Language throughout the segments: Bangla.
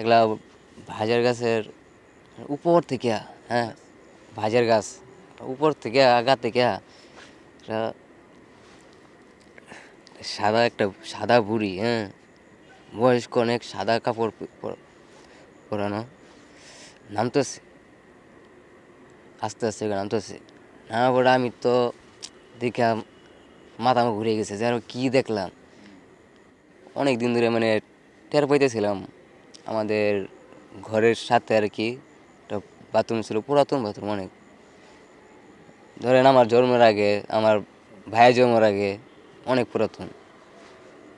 এগুলা ভাজার গাছের উপর থেকে হ্যাঁ ভাজার গাছ, উপর থেকে, আগা থেকে সাদা একটা, সাদা বুড়ি হ্যাঁ বয়স্ক অনেক সাদা কাপড় পরানো, নামতেছে, আস্তে আস্তে নামতেছে, নামার পরে আমি তো দেখে মাথা ঘুরে গেছে, যে আর কী দেখলাম। অনেক দিন ধরে মানে টের পাইতেছিলাম। আমাদের ঘরের সাথে আর কি, একটা বাথরুম ছিল, পুরাতন বাথরুম অনেক। ধরেন আমার জন্মের আগে, আমার ভাইয়ের জন্মের আগে অনেক পুরাতন।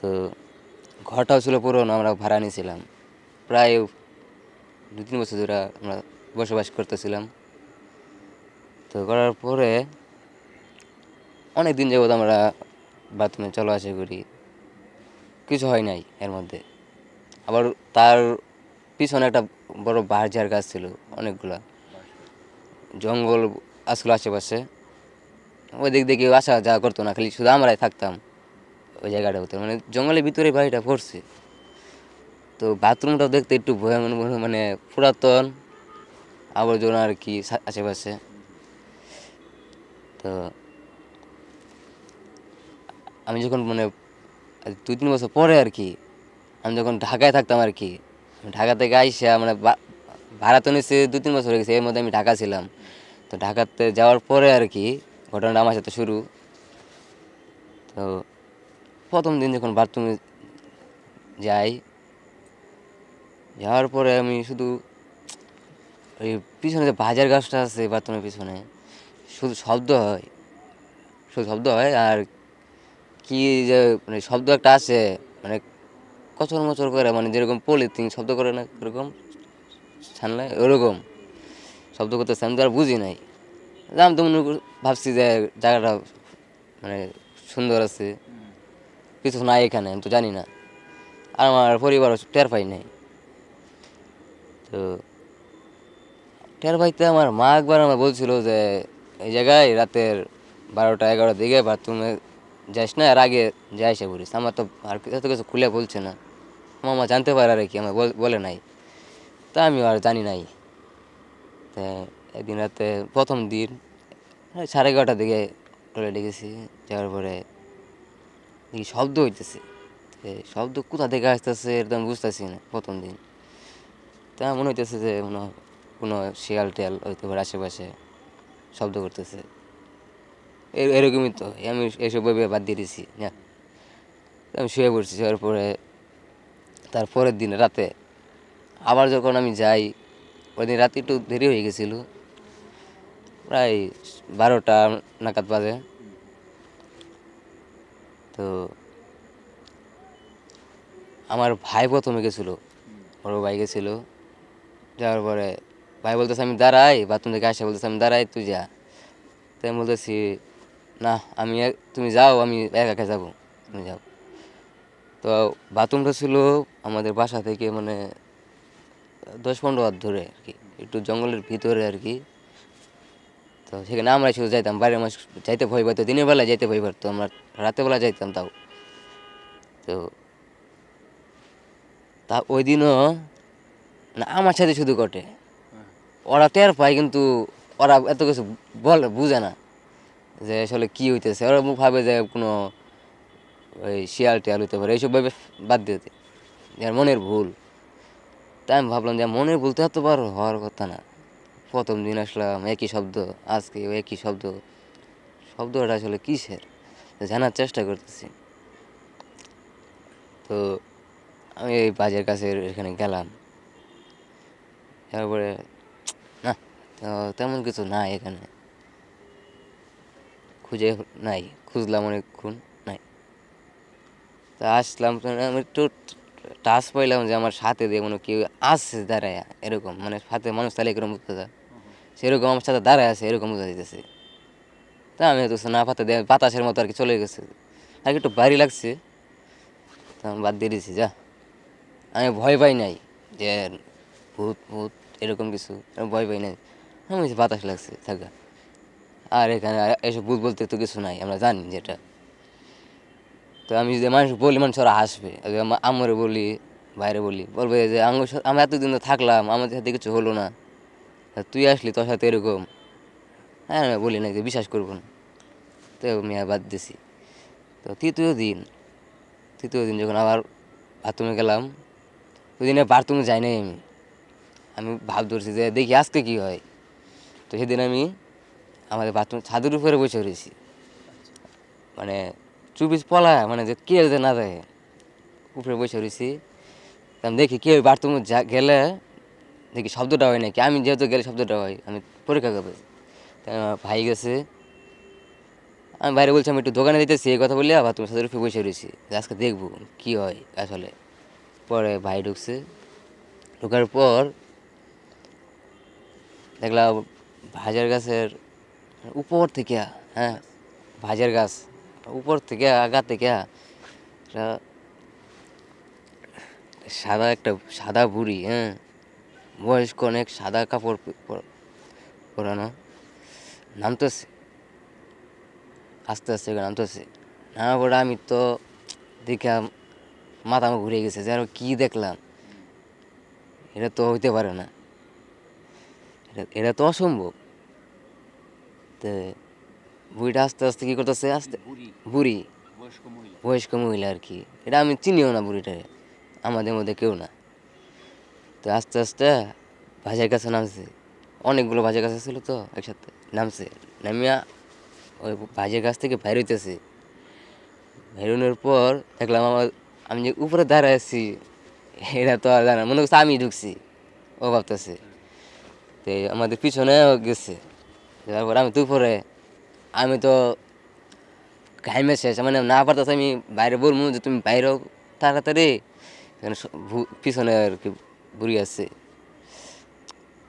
তো ঘরটাও ছিল পুরনো, আমরা ভাড়া নিয়েছিলাম। প্রায় দু তিন বছর ধরে আমরা বসবাস করতেছিলাম। তো করার পরে অনেক দিন যাবত আমরা বাথরুমে চলা আসা করি। কিছু হয় নাই এর মধ্যে। আবার তার পিছনে একটা বড় বাহারঝাড় গাছ ছিল, অনেকগুলা। জঙ্গল আসলো আশেপাশে। ওই দিক দিয়ে আসা যাওয়া করতো না, খালি শুধু আমরাই থাকতাম ওই জায়গাটাতে। মানে জঙ্গলের ভিতরে বাড়িটা পড়ছে তো বাথরুমটাও দেখতে একটু ভয়, মনে মনে পুরাতন, আবর্জনা আর কি আশেপাশে। তো আমি যখন মানে দুই, তিন বছর পরে আর কি, আমি যখন ঢাকায় থাকতাম আর কি ঢাকা থেকে আইসা মানে ভাড়া তো নিচ্ছে দু তিন বছর হয়ে গেছে, এর মধ্যে আমি ঢাকা ছিলাম। তো ঢাকাতে যাওয়ার পরে আর কি, ঘটনাটা আমার সাথে শুরু। তো প্রথম দিন যখন বাথরুমে যাই, যাওয়ার পরে আমি শুধু ওই পিছনে যে বাজার গাছটা আছে বাথরুমের পিছনে, শুধু শব্দ হয়, শুধু শব্দ হয় আর কি যে মানে শব্দ একটা আছে মানে কচর মচর করে মানে যেরকম পলিথিন শব্দ করে না এরকম ছানলে ওরকম শব্দ করতেছে, আমি তো আর বুঝি নাই। আমি তো মনে ভাবছি যে জায়গাটা মানে সুন্দর আছে। কিছু নাই এখানে, আমি তো জানি না। আর আমার পরিবারও টের পাই নাই। তো টের পাইতে আমার মা একবার আমার বলছিল যে, এই জায়গায় রাতের বারোটা, এগারোটার দিকে বাথরুমে যাস না, আর আগে যাই সে বলিস। আমার তো আর কিছু খুলে বলছে না। আমার মা জানতে পারে আর কি আমার বল- নাই। তা আমি আর জানি নাই। তা একদিন রাতে প্রথম দিন সাড়ে এগারোটার দিকে টয়লেটে গেছি যাওয়ার পরে দেখি শব্দ হইতেছে। শব্দ কোথা থেকে আসতেছে একদম বুঝতেছি না, প্রথম দিন। তা মনে হইতেছে যে হয় কোনো শিয়াল টিয়াল হয়তো বা আশেপাশে শব্দ করতেছে। এরকমই তো, আমি এসব বাদ দিয়ে দিছি না। আমি শুয়ে পড়ছি শুয়ার পরে তার পরের দিন রাতে আবার যখন আমি যাই ওই দিন রাতে একটু দেরি হয়ে গেছিল, প্রায় বারোটা নাগাদ বাজে। তো আমার ভাই প্রথমে গেছিল, বড় ভাই গেছিল, যাওয়ার পরে ভাই বলতেছে, আমি দাঁড়াই, বাথরুম থেকে আসে। বলতেছে, আমি দাঁড়াই, তুই যা। তাই বলতেছি, না, আমি তুমি যাও, আমি একা যাব। তুমি যাও। তো বাথরুমটা ছিল আমাদের বাসা থেকে মানে দশ পনেরো হাত ধরে আর কি, একটু জঙ্গলের ভিতরে আর কি। তো সেখানে আমরা শুধু যাইতাম বাইরে মাস যাইতে ভয় পাইতো, দিনের বেলা যাইতে ভয় পারতো আমরা রাতের বেলা যাইতাম তাও। তো তা ওই দিনও না, আমার সাথে শুধু ঘটে। ওরা টের পায়, কিন্তু ওরা এত কিছু বলে, বুঝে না যে আসলে কি হইতেছে। ওরা ভাবে যে কোনো ওই শিয়াল টিয়াল হইতে পারে, এইসব ভাবে বাদ দিতে যার মনের ভুল। তাই আমি ভাবলাম যে মনের ভুল তো এতবার হওয়ার কথা না। প্রথম দিন আসলাম, একই শব্দ, আজকে একই শব্দ। শব্দটা আসলে কিসের? জানার চেষ্টা করতেছি। তো আমি এই বাজার কাছে এখানে গেলাম। তারপরে, না তেমন কিছু নাই এখানে। খুঁজে নাই, খুঁজলাম অনেকক্ষণ। তা আসলাম আমি একটু টাচ পাইলাম যে আমার সাথে দিয়ে মনে কেউ আসছে দাঁড়ায়, এরকম। মানে সাথে মানুষ তাহলে এরকম বুঝতে যায় সেরকম আমার সাথে দাঁড়ায় আছে, এরকম বুঝা দিতেছে তা আমি তো না, পাতা দিয়ে বাতাসের মতো আর কি চলে গেছে। আর একটু ভারী লাগছে। তা আমি বাদ দিয়ে দিয়েছি যা। আমি ভয় পাই নাই যে ভূত ভূত, এরকম কিছু। ভয় পাই নাই। আমি বাতাস লাগছে, থাকা। আর এখানে এসব ভূত বলতে তো কিছু নাই, আমরা জানি যেটা। তো আমি যদি মানুষ বলি, মানুষ ওরা হাসবে। আমরে বলি বাইরে বলি, বলবে যে আমি এতদিন তো থাকলাম আমাদের সাথে কিছু হলো না। তুই আসলি তোর সাথে এরকম? হ্যাঁ আমি বলি না যে, বিশ্বাস করব না। তো মেয়া বাদ দিছি। তো তৃতীয় দিন তৃতীয় দিন যখন আবার বাথরুমে গেলাম, ওই দিনে বাথরুমে যাই নাই আমি। আমি ভাব ধরছি যে, দেখি আজকে কি হয়? তো সেদিন আমি আমাদের বাথরুম ছাদের উপরে বসে রয়েছি। মানে চব্বিশ পলা মানে যে কে যে না দেখে উপরে বসে রয়েছি আমি দেখি বাথরুমে যা, গেলে দেখি শব্দটা হয় নাকি? আমি যেহেতু গেলে শব্দটা হয়, আমি পরীক্ষা করব। ভাই গেছে। আমি বাইরে বলছি, আমি একটু দোকানে দিতেছি এই কথা বলে আবার তুমি সাথে উপরে বসে রয়েছি আজকে দেখব কী হয় আসলে। পরে ভাই ঢুকছে। ঢোকার পর দেখলাম ভাজার গাছের উপর থেকে হ্যাঁ ভাজার গাছ। উপর থেকে আগা থেকে সাদা একটা সাদা বুড়ি হ্যাঁ? বয়স্ক অনেক সাদা কাপড় পরানো নামতেছে। আস্তে আস্তে নামতেছে। নামার পরে আমি তো দেখে মাথা ঘুরে গেছে, যে আরও কী দেখলাম? এটা তো হইতে পারে না। এটা তো অসম্ভব। তো বুড়িটা আস্তে আস্তে কী করতেছে? আস্তে বুড়ি। বয়স্ক মহিলা। আর কি। এটা আমি চিনিও না বুড়িটারে। আমাদের মধ্যে কেউ না। তো আস্তে আস্তে ভাজার কাছে নামছে। অনেকগুলো ভাজের কাছে ছিল তো একসাথে নামছে। নামিয়া ওই ভাজের কাছ থেকে বাইর হইতেছে। বেরোনোর পর দেখলাম আমার আমি যে উপরে দাঁড়ায় আছি এটা তো আর জানা মনে করছে আমি ঢুকছি। ও ভাবতেছে। তো আমাদের পিছনে গেছে। তারপর আমি তো উপরে আমি তো ঘাইমে শেষ মানে না পারতেছে আমি বাইরে বলব যে তুমি বাইরে হও তাড়াতাড়ি। পিছনে আর কি বুড়ি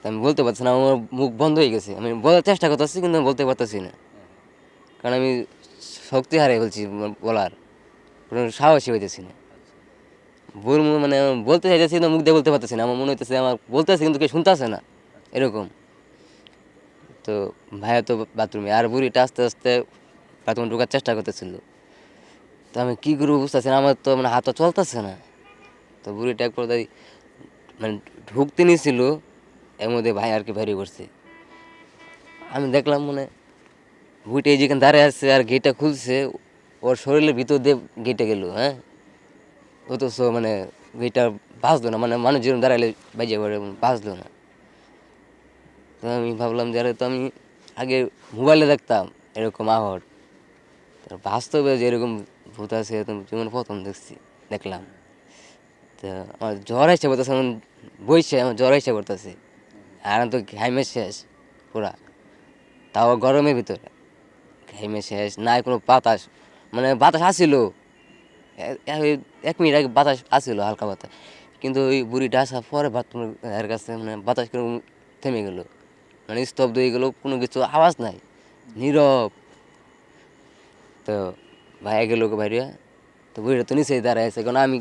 তা আমি বলতে পারছি না, আমার মুখ বন্ধ হয়ে গেছে। আমি বলার চেষ্টা করতেছি কিন্তু আমি বলতে পারতেছি না। কারণ আমি শক্তি হারিয়ে বলছি বলার। কোনো সাহসী হইতেছি না। বলব মানে বলতে চাইতেছি কিন্তু মুখ দিয়ে বলতে পারতেছি না। আমার মনে হইতেছে আমার বলতেছে কিন্তু কেউ শুনতেছে না। এরকম। তো ভাইয়া তো বাথরুমে, আর বুড়িটা আস্তে আস্তে বাথরুমে ঢোকার চেষ্টা করতেছিল। তো আমি কী করব বুঝতেছি না, আমার তো মানে হাতও চলতেছে না। তো বুড়িটা এক পর্যায়ে মানে ঢুকতে নিয়েছিল এর মধ্যে ভাই আর কি বেরিয়ে করছে। আমি দেখলাম মানে বুড়িটা এই যেখানে দাঁড়িয়ে আছে আর গেটটা খুলছে, ওর শরীরের ভিতর দিয়ে গেটে গেল হ্যাঁ? অথচ মানে গেটটা বাঁচলো না মানে মানুষ যেরকম দাঁড়াইলে বাজে পড়ে বাঁচলো না। তো আমি ভাবলাম যে তো আমি আগে মোবাইলে দেখতাম এরকম আহট বাস্তবে যে এরকম ভূত আছে যেমন প্রথম দেখছি, দেখলাম। তো আমার জ্বর এসে পড়তেছে, এমন বইছে, আমার জ্বর এসে পড়তেছে। আর তো ঘাইমে শেষ, পুরা। তাও গরমের ভিতরে। ঘাইমে শেষ, নাই কোনো বাতাস। মানে বাতাস আসিল। এক মিনিট আগে বাতাস আসিল, হালকা বাতাস। কিন্তু ওই বুড়িটা আসার পরে বাথরুমের কাছে মানে বাতাস কীরকম থেমে গেল। মানে স্তব্ধ হয়ে গেল কোনো কিছু আওয়াজ নাই, নীরব। তো ভাইয়া গেল বাইরে তো বুড়িটা তো নিচেই দাঁড়ায় আছে কারণ আমি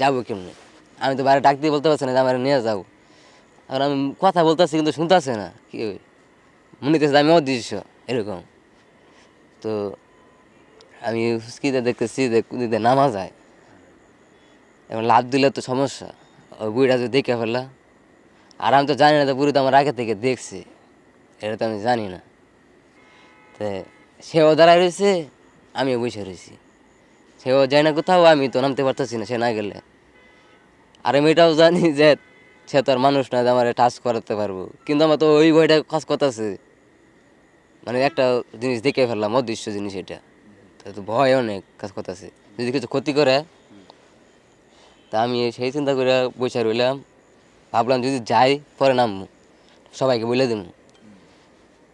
যাব কেমনে? আমি তো বাইরে ডাক দিয়ে বলতে পারছি না যে আমার নিয়ে যাব আর আমি কথা বলতেছি কিন্তু শুনতেছে না, কি মনে হইতেছে আমি অদৃশ্য, এরকম। তো আমি হুসকিতে দেখতেছি যে কুদিতে নামা যায়। এখন লাভ দিলে তো সমস্যা, ওই বুড়িটা যদি দেখে ফেললা আর আমি তো জানি না তো বুড়ি তো আমার আগে থেকে দেখছি। এটা তো আমি জানি না। তো, সেও দাঁড়ায় রয়েছে, আমিও বসে রয়েছি। সেও যায় না কোথাও, আমি তো নামতে পারতেছি না, সে না গেলে। আর আমি এটাও জানি যে সে তো আর মানুষ না যে আমার টাচ করাতে পারব। কিন্তু আমার তো ওই বইটা কাজ করতেছে। মানে একটা জিনিস দেখে ফেললাম, অদৃশ্য জিনিস এটা। তো ভয় অনেক কাজ করতেছে। যদি কিছু ক্ষতি করে, তা আমি সেই চিন্তা করে বসে রইলাম। ভাবলাম যদি যাই, পরে নামবো। সবাইকে বলে দেবো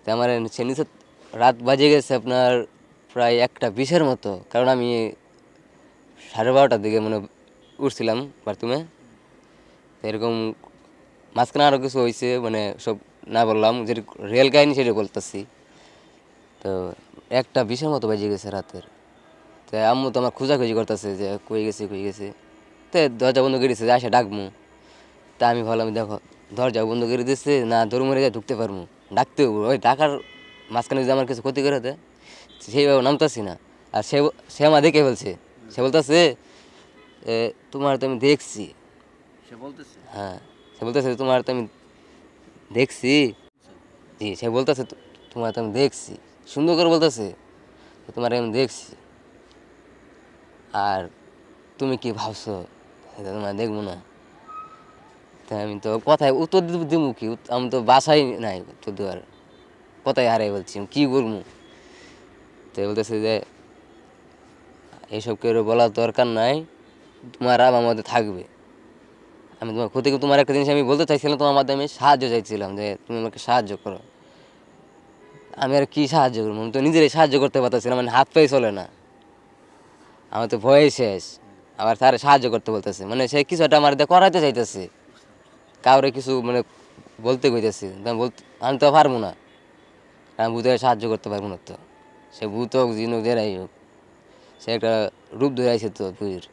তো আমার সে নিচে রাত বাজে গেছে আপনার প্রায় একটা বিশের মতো। কারণ আমি সাড়ে বারোটার দিকে মানে উঠছিলাম বাথরুমে। এরকম মাঝখানে আরও কিছু হয়েছে মানে সব না বললাম, যে রেল কাহিনি সেটা বলতেছি। তো একটা বিশের মতো বাজে গেছে রাতের। তো আম্মু তো আমার খোঁজাখুঁজি করতেছে যে কই গেছে কই গেছে। তো দরজা বন্ধ করে দিচ্ছে আসে ডাকমু। তা আমি ভাবলাম, দেখো, দরজা বন্ধ করে দিচ্ছে না দরমরে যায় ঢুকতে পারব ডাকতে ওই ডাকার মাঝখানে যদি আমার কিছু ক্ষতি করে দেয় সেইভাবে নামতাছি না। আর সে সে আমার দেখে ফেলছে সে বলতেছে তোমার তো আমি দেখছি। সে বলতেছে? হ্যাঁ সে বলতেছে তোমার তো আমি দেখছি। জি সে বলতেছে তোমার তো আমি দেখছি। সুন্দর করে বলতেছে তোমার আমি দেখছি। আর তুমি কি ভাবছ? তোমার দেখব না। আমি তো কথায় উত্তর দিব কি? আমি তো বাসাই নাই উত্তর দেওয়ার। কথাই হারাই বলছি কী করব তো বলতেছে যে এইসব কেউ বলার দরকার নাই, তোমার আমার মধ্যে থাকবে। আমি তোমার ক্ষতি তোমার একটা জিনিস আমি বলতে চাইছিলাম, তোমার মাধ্যমে আমি সাহায্য চাইছিলাম যে, তুমি আমাকে সাহায্য করো। আমি আর কি সাহায্য করব? আমি তো নিজেরই সাহায্য করতে পারতেছিলাম মানে হাত পায়ে চলে না। আমার তো ভয়ে শেষ। আবার তার সাহায্য করতে বলতেছে। মানে সে কিছু একটা আমার করাইতে চাইতেছে। কাউরে কিছু মানে বলতে কইতেছি বলতে আমি তো পারব না। আমি ভূতের সাহায্য করতে পারব না তো। সে ভূত হোক, জিন হোক, যেরাই হোক, সে একটা রূপ ধরে আছে তো পুরীর।